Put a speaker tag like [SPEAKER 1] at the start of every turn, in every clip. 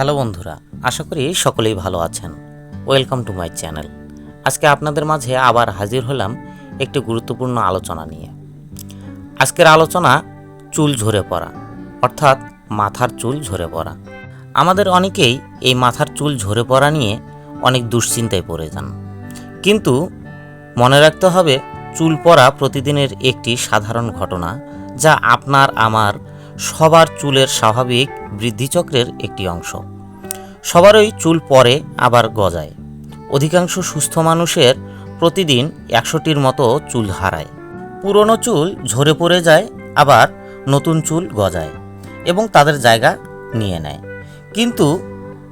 [SPEAKER 1] Hello বন্ধুরা, আশা করি সকলেই ভালো আছেন। ওয়েলকাম টু মাই চ্যানেল আজকে আপনাদের মাঝে আবার হাজির হলাম একটি গুরুত্বপূর্ণ আলোচনা নিয়ে। আজকের আলোচনা, চুল ঝরে পড়া, অর্থাৎ মাথার চুল ঝরে পড়া। আমাদের অনেকেই এই মাথার চুল ঝরে পড়া নিয়ে অনেক দুশ্চিন্তায় পড়ে যান। কিন্তু মনে রাখতে হবে, চুল পড়া প্রতিদিনের একটি সাধারণ ঘটনা যা আপনার, আমার সবার চুলের স্বাভাবিক বৃদ্ধিচক্রের একটি অংশ। সবারই চুল পরে, আবার গজায়। অধিকাংশ সুস্থ মানুষের প্রতিদিন একশোটির মতো চুল হারায়। পুরনো চুল ঝরে পড়ে যায়, আবার নতুন চুল গজায় এবং তাদের জায়গা নিয়ে নেয়। কিন্তু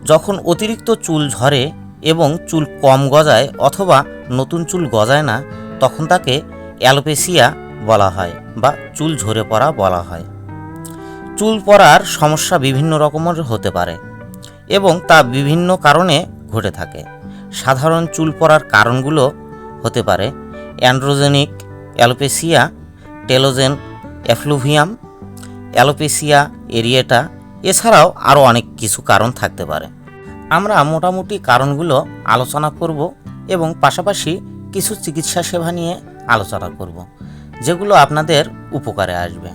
[SPEAKER 1] যখন অতিরিক্ত চুল ঝরে এবং চুল কম গজায় অথবা নতুন চুল গজায় না, তখন তাকে অ্যালোপেসিয়া বলা হয় বা চুল ঝরে পড়া বলা হয়। চুল পড়ার সমস্যা বিভিন্ন রকমের হতে পারে এবং তা বিভিন্ন কারণে ঘটে থাকে। সাধারণ চুল পড়ার কারণগুলো হতে পারে androgenic alopecia, telogen effluvium alopecia, areata, এছাড়াও আরও অনেক কিছু কারণ থাকতে পারে। আমরা মোটামুটি কারণগুলো আলোচনা করব এবং পাশাপাশি কিছু চিকিৎসা সেবা নিয়ে আলোচনা করব, যেগুলো আপনাদের উপকারে আসবে।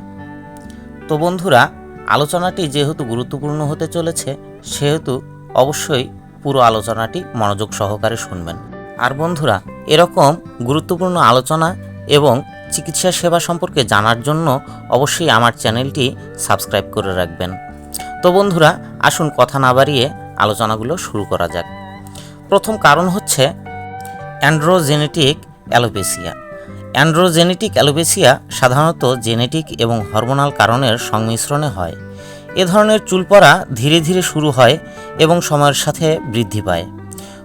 [SPEAKER 1] তো বন্ধুরা, আলোচনাটি যেহেতু গুরুত্বপূর্ণ হতে চলেছে, সেহেতু অবশ্যই পুরো আলোচনাটি মনোযোগ সহকারে শুনবেন। আর বন্ধুরা, এরকম গুরুত্বপূর্ণ আলোচনা এবং চিকিৎসা সেবা সম্পর্কে জানার জন্য অবশ্যই আমার চ্যানেলটি সাবস্ক্রাইব করে রাখবেন। তো বন্ধুরা, আসুন কথা না বাড়িয়ে আলোচনাগুলো শুরু করা যাক। প্রথম কারণ হচ্ছে অ্যান্ড্রোজেনেটিক অ্যালোপেসিয়া। অ্যান্ড্রোজেনেটিক অ্যালোপেসিয়া সাধারণত জেনেটিক এবং হরমোনাল কারণের সংমিশ্রণে হয়। এ ধরনের চুল পড়া ধীরে ধীরে শুরু হয় এবং সময়ের সাথে বৃদ্ধি পায়।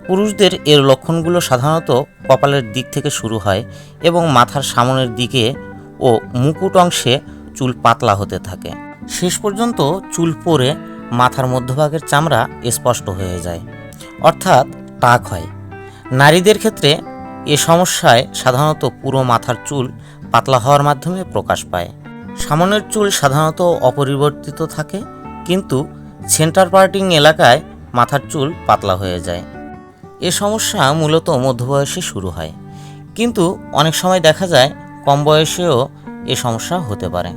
[SPEAKER 1] পুরুষদের এর লক্ষণগুলো সাধারণত কপালের দিক থেকে শুরু হয় এবং মাথার সামনের দিকে ও মুকুট অংশে চুল পাতলা হতে থাকে। শেষ পর্যন্ত চুল পরে মাথার মধ্যভাগের চামড়া স্পষ্ট হয়ে যায়, অর্থাৎ টাক হয়। নারীদের ক্ষেত্রে এ সমস্যায় সাধারণত পুরো মাথার চুল পাতলা হওয়ার মাধ্যমে প্রকাশ পায়। সামনের চুল সাধারণত অপরিবর্তিত থাকে, কিন্তু সেন্টার পার্টিং এলাকায় মাথার চুল পাতলা হয়ে যায়। এ সমস্যা মূলত মধ্যবয়সে শুরু হয়, কিন্তু অনেক সময় দেখা যায় কম বয়সেও এ সমস্যা হতে পারে।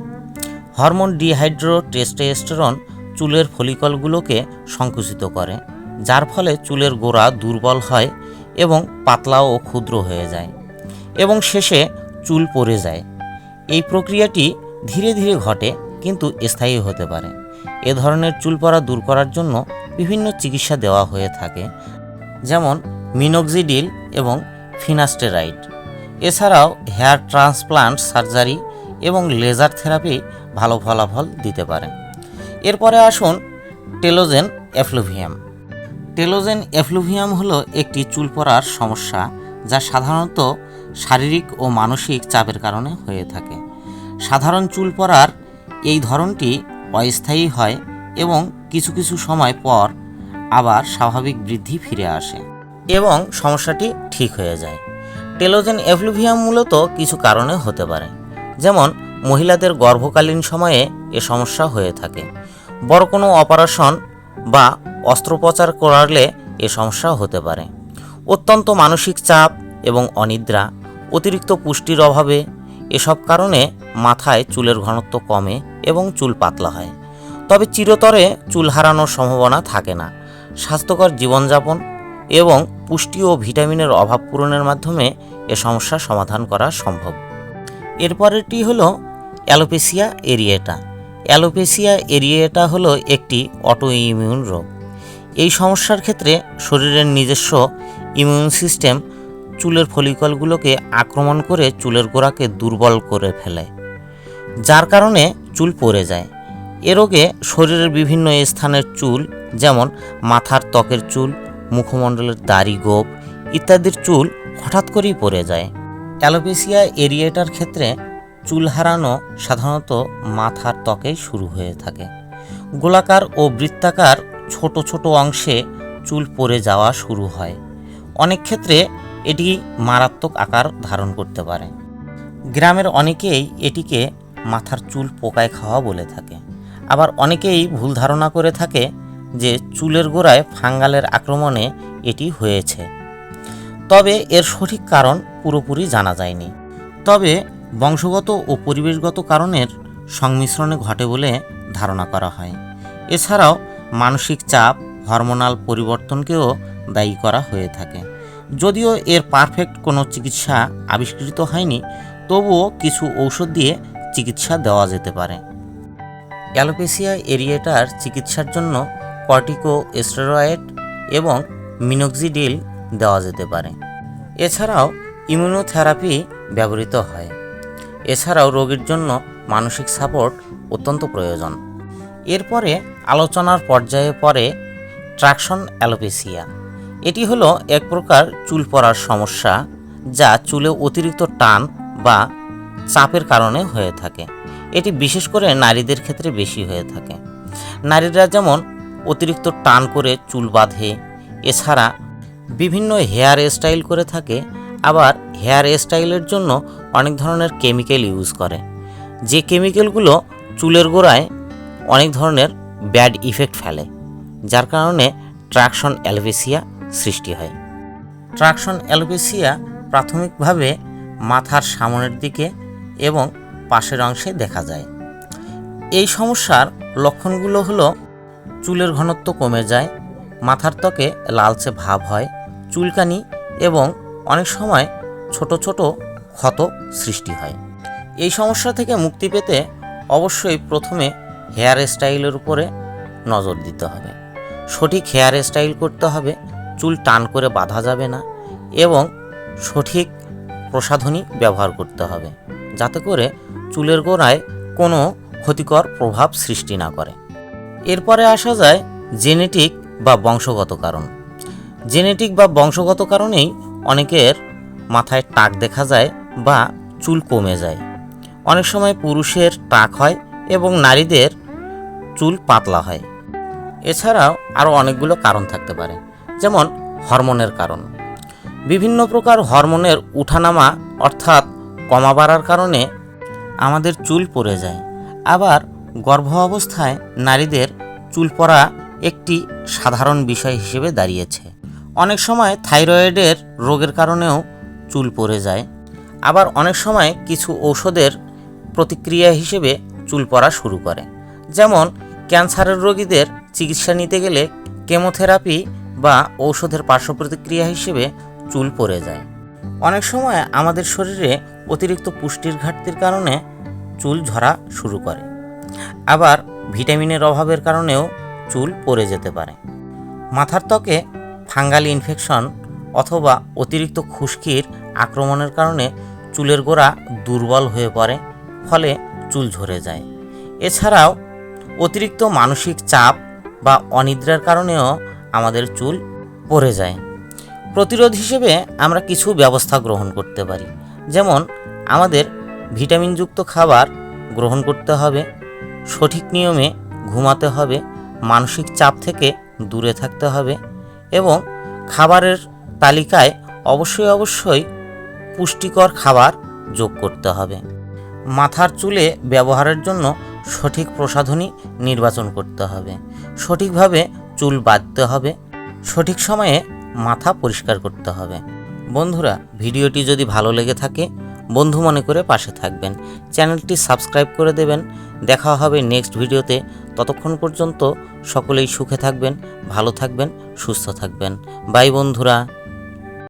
[SPEAKER 1] হরমোন ডিহাইড্রো টেস্টোস্টেরন চুলের ফলিকলগুলোকে সংকুচিত করে, যার ফলে চুলের গোড়া দুর্বল হয় এবং পাতলা ও ক্ষুদ্র হয়ে যায় এবং শেষে চুল পড়ে যায়। এই প্রক্রিয়াটি ধীরে ধীরে ঘটে, কিন্তু স্থায়ী হতে পারে। এ ধরনের চুল পড়া দূর করার জন্য বিভিন্ন চিকিৎসা দেওয়া হয়ে থাকে, যেমন মিনোক্সিডিল এবং ফিনাস্টেরাইড। এছাড়াও হেয়ার ট্রান্সপ্লান্ট সার্জারি এবং লেজার থেরাপি ভালো ফলাফল দিতে পারে। এরপরে আসুন টেলোজেন এফ্লুভিয়াম। টেলোজেন এফ্লুভিয়াম হলো একটি চুল পড়ার সমস্যা যা সাধারণত শারীরিক ও মানসিক চাপের কারণে হয়ে থাকে। সাধারণ চুল পড়ার এই ধরনটি অস্থায়ী হয় এবং কিছু কিছু সময় পর আবার স্বাভাবিক বৃদ্ধি ফিরে আসে এবং সমস্যাটি ঠিক হয়ে যায়। টেলোজেন এফ্লুভিয়াম মূলত কিছু কারণে হতে পারে। যেমন, মহিলাদের গর্ভকালীন সময়ে এ সমস্যা হয়ে থাকে। বড় কোনো অপারেশন বা অস্ত্রোপচার করালে এ সমস্যা হতে পারে। অত্যন্ত মানসিক চাপ এবং অনিদ্রা, অতিরিক্ত পুষ্টির অভাবে এসব কারণে মাথায় চুলের ঘনত্ব কমে এবং চুল পাতলা হয়। তবে চিরতরে চুল হারানোর সম্ভাবনা থাকে না। স্বাস্থ্যকর জীবনযাপন এবং পুষ্টি ও ভিটামিনের অভাব পূরণের মাধ্যমে এ সমস্যা সমাধান করা সম্ভব। এরপরেরটি হলো অ্যালোপেসিয়া এরিয়েটা। অ্যালোপেসিয়া এরিয়েটা হলো একটি অটো ইমিউন রোগ। এই সমস্যার ক্ষেত্রে শরীরের নিজস্ব ইমিউন সিস্টেম চুলের ফলিকলগুলোকে আক্রমণ করে চুলের গোড়াকে দুর্বল করে ফেলে, যার কারণে চুল পড়ে যায়। এ রোগে শরীরের বিভিন্ন স্থানের চুল, যেমন মাথার ত্বকের চুল, মুখমণ্ডলের দাড়ি গোপ ইত্যাদির চুল হঠাৎ করেই পড়ে যায়। অ্যালোপেসিয়া এরিয়েটার ক্ষেত্রে চুল হারানো সাধারণত মাথার ত্বকেই শুরু হয়ে থাকে। গোলাকার ও বৃত্তাকার ছোট ছোট অংশে চুল পড়ে যাওয়া শুরু হয়। অনেক ক্ষেত্রে এটি মারাত্মক আকার ধারণ করতে পারে। গ্রামের অনেকেই এটিকে মাথার চুল পোকায় খাওয়া বলে থাকে। আবার অনেকেই ভুল ধারণা করে থাকে যে চুলের গোড়ায় ফাঙ্গালের আক্রমণে এটি হয়েছে। তবে এর সঠিক কারণ পুরোপুরি জানা যায়নি। তবে বংশগত ও পরিবেশগত কারণের সংমিশ্রণে ঘটে বলে ধারণা করা হয়। এছাড়াও মানসিক চাপ, হরমোনাল পরিবর্তনকেও দায়ী করা হয়ে থাকে। যদিও এর পারফেক্ট কোনো চিকিৎসা আবিষ্কৃত হয়নি, তবুও কিছু ঔষধ দিয়ে চিকিৎসা দেওয়া যেতে পারে। অ্যালোপেসিয়া এরিয়েটার চিকিৎসার জন্য কর্টিকো স্টেরয়েড এবং মিনোক্সিডিল দেওয়া যেতে পারে। এছাড়াও ইমিউনোথেরাপি ব্যবহৃত হয়। এছাড়াও রোগীর জন্য মানসিক সাপোর্ট অত্যন্ত প্রয়োজন। এরপরে আলোচনার পর্যায়ে পড়ে ট্রাকশন অ্যালোপেসিয়া। এটি হলো এক প্রকার চুল পড়ার সমস্যা যা চুলে অতিরিক্ত টান বা চাপের কারণে হয়ে থাকে। এটি বিশেষ করে নারীদের ক্ষেত্রে বেশি হয়ে থাকে। নারীরা যেমন অতিরিক্ত টান করে চুল বাঁধে, এছাড়া বিভিন্ন হেয়ার স্টাইল করে থাকে, আবার হেয়ার স্টাইলের জন্য অনেক ধরনের কেমিক্যাল ইউজ করে। যে কেমিক্যালগুলো চুলের গোড়ায় অনেক ধরনের ব্যাড ইফেক্ট ফেলে, যার কারণে ট্রাকশন অ্যালবেসিয়া সৃষ্টি হয়। ট্রাকশন অ্যালবেসিয়া প্রাথমিকভাবে মাথার সামনের দিকে এবং পাশের অংশে দেখা যায়। এই সমস্যার লক্ষণগুলো হলো, চুলের ঘনত্ব কমে যায়, মাথার ত্বকে লালচে ভাব হয়, চুলকানি এবং অনেক সময় ছোট ছোট ক্ষত সৃষ্টি হয়। এই সমস্যা থেকে মুক্তি পেতে অবশ্যই প্রথমে হেয়ার স্টাইলের উপরে নজর দিতে হবে। সঠিক হেয়ার স্টাইল করতে হবে, চুল টান করে বাঁধা যাবে না এবং সঠিক প্রসাধনী ব্যবহার করতে হবে, যাতে করে চুলের গোড়ায় কোনো ক্ষতিকর প্রভাব সৃষ্টি না করে। এরপরে আসা যায় জেনেটিক বা বংশগত কারণ। জেনেটিক বা বংশগত কারণেই অনেকের মাথায় টাক দেখা যায় বা চুল কমে যায়। অনেক সময় পুরুষের টাক হয় এবং নারীদের চুল পাতলা হয়। এছাড়াও আরও অনেকগুলো কারণ থাকতে পারে, যেমন হরমোনের কারণ। বিভিন্ন প্রকার হরমোনের উঠানামা অর্থাৎ কমা বাড়ার কারণে আমাদের চুল পড়ে যায়। আবার গর্ভ অবস্থায় নারীদের চুল পড়া একটি সাধারণ বিষয় হিসেবে দাঁড়িয়েছে। অনেক সময় থাইরয়েডের রোগের কারণেও চুল পড়ে যায়। আবার অনেক সময় কিছু ঔষধের প্রতিক্রিয়া হিসেবে চুল পড়া শুরু করে। যেমন, ক্যান্সারের রোগীদের চিকিৎসা নিতে গেলে কেমোথেরাপি বা ঔষধের পার্শ্ব প্রতিক্রিয়া হিসেবে চুল পড়ে যায়। অনেক সময় আমাদের শরীরে অতিরিক্ত পুষ্টির ঘাটতির কারণে চুল ঝরা শুরু করে। আবার ভিটামিনের অভাবের কারণেও চুল পড়ে যেতে পারে। মাথার ত্বকে ফাঙ্গাল ইনফেকশন অথবা অতিরিক্ত খুশকির আক্রমণের কারণে চুলের গোড়া দুর্বল হয়ে পড়ে, ফলে চুল ঝরে যায়। এছাড়াও অতিরিক্ত মানসিক চাপ বা অনিদ্রার কারণেও আমাদের চুল পড়ে যায়। প্রতিরোধ হিসেবে আমরা কিছু ব্যবস্থা গ্রহণ করতে পারি। যেমন আমাদের ভিটামিনযুক্ত খাবার গ্রহণ করতে হবে, সঠিক নিয়মে ঘুমাতে হবে, মানসিক চাপ থেকে দূরে থাকতে হবে এবং খাবারের তালিকায় অবশ্যই অবশ্যই পুষ্টিকর খাবার যোগ করতে হবে। মাথার চুলে ব্যবহারের জন্য সঠিক প্রসাধনী নির্বাচন করতে হবে। সঠিকভাবে চুল বাঁধতে হবে। সঠিক সময়ে মাথা পরিষ্কার করতে হবে। বন্ধুরা, ভিডিওটি যদি ভালো লেগে থাকে, বন্ধু মনে করে পাশে থাকবেন। চ্যানেলটি সাবস্ক্রাইব করে দেবেন। দেখা হবে নেক্সট ভিডিওতে। ততক্ষণ পর্যন্ত সকলেই সুখে থাকবেন, ভালো থাকবেন, সুস্থ থাকবেন। বাই বন্ধুরা।